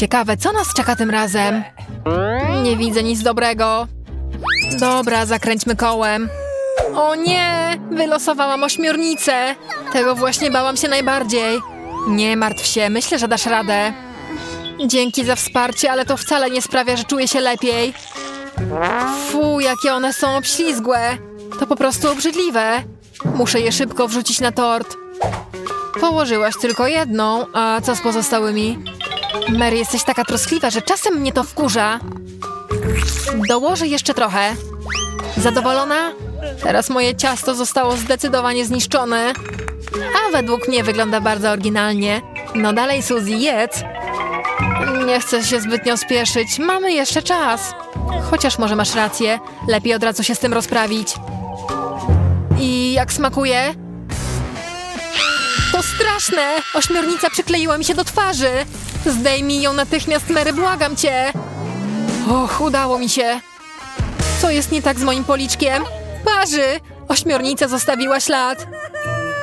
Ciekawe, co nas czeka tym razem? Nie widzę nic dobrego. Dobra, zakręćmy kołem. O nie! Wylosowałam ośmiornicę! Tego właśnie bałam się najbardziej. Nie martw się, myślę, że dasz radę. Dzięki za wsparcie, ale to wcale nie sprawia, że czuję się lepiej. Fu, jakie one są obślizgłe. To po prostu obrzydliwe. Muszę je szybko wrzucić na tort. Położyłaś tylko jedną, a co z pozostałymi? Mary, jesteś taka troskliwa, że czasem mnie to wkurza. Dołożę jeszcze trochę. Zadowolona? Teraz moje ciasto zostało zdecydowanie zniszczone. A według mnie wygląda bardzo oryginalnie. No dalej, Suzy, jedz. Nie chcę się zbytnio spieszyć. Mamy jeszcze czas. Chociaż może masz rację. Lepiej od razu się z tym rozprawić. I jak smakuje? Straszne! Ośmiornica przykleiła mi się do twarzy. Zdejmij ją natychmiast, Mary, błagam cię. Och, udało mi się. Co jest nie tak z moim policzkiem? Parzy! Ośmiornica zostawiła ślad.